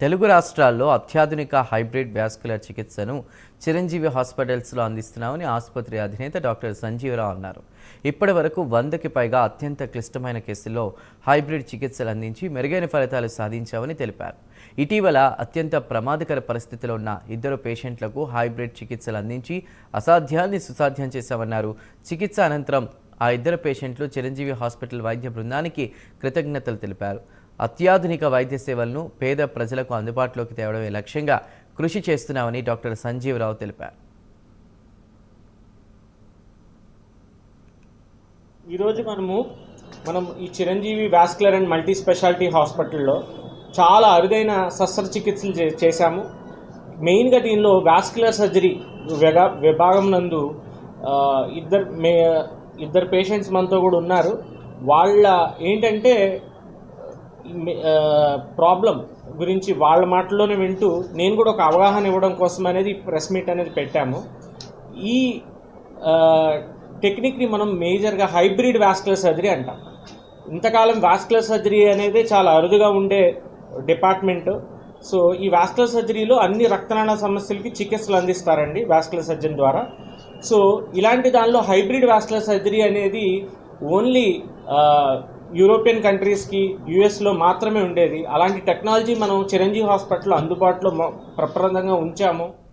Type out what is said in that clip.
తెలుగు రాష్ట్రాల్లో అత్యాధునిక hybrid vascular చికిత్సను చిరంజీవి హాస్పిటల్స్లో అందిస్తున్నామని ఆసుపత్రి అధినేత డాక్టర్ సంజీవరావు అన్నారు. ఇప్పటి వరకు వందకి పైగా అత్యంత క్లిష్టమైన కేసుల్లో హైబ్రిడ్ చికిత్సలు అందించి మెరుగైన ఫలితాలు సాధించామని తెలిపారు. ఇటీవల అత్యంత ప్రమాదకర పరిస్థితిలో ఉన్న ఇద్దరు పేషెంట్లకు హైబ్రిడ్ చికిత్సలు అందించి అసాధ్యాన్ని సుసాధ్యం చేశామన్నారు. చికిత్స అనంతరం ఆ ఇద్దరు పేషెంట్లు చిరంజీవి హాస్పిటల్ వైద్య బృందానికి కృతజ్ఞతలు తెలిపారు. అత్యాధునిక వైద్య సేవలను పేద ప్రజలకు అందుబాటులోకి తేవడమే లక్ష్యంగా కృషి చేస్తున్నామని డాక్టర్ సంజీవరావు తెలిపారు. ఈరోజు మనము మనం ఈ Chiranjeevi vascular and multi speciality హాస్పిటల్లో చాలా అరుదైన శస్త్రచికిత్సలు చే చేశాము. మెయిన్గా దీనిలో వాస్కులర్ సర్జరీ విగా విభాగం నందు ఇద్దరు మే ఇద్దరు పేషెంట్స్ మనతో కూడా ఉన్నారు. వాళ్ళ ఏంటంటే ప్రాబ్లం గురించి వాళ్ళ మాటల్లోనే వింటూ నేను కూడా ఒక అవగాహన ఇవ్వడం కోసం అనేది ప్రెస్ మీట్ అనేది పెట్టాము. ఈ టెక్నిక్ని మనం మేజర్గా హైబ్రిడ్ వాస్కులర్ సర్జరీ అంటాం. ఇంతకాలం వాస్కులర్ సర్జరీ అనేది చాలా అరుదుగా ఉండే డిపార్ట్మెంట్ సో ఈ వాస్కులర్ సర్జరీలో అన్ని రక్తనాళ సమస్యలకి చికిత్సలు అందిస్తారండి వాస్కులర్ సర్జన్ ద్వారా. సో ఇలాంటి దానిలో హైబ్రిడ్ వాస్కులర్ సర్జరీ అనేది ఓన్లీ యూరోపియన్ కంట్రీస్కి యూఎస్లో మాత్రమే ఉండేది. అలాంటి టెక్నాలజీ మనం చిరంజీవి హాస్పిటల్లో అందుబాటులో ప్రప్రదంగా ఉంచాము.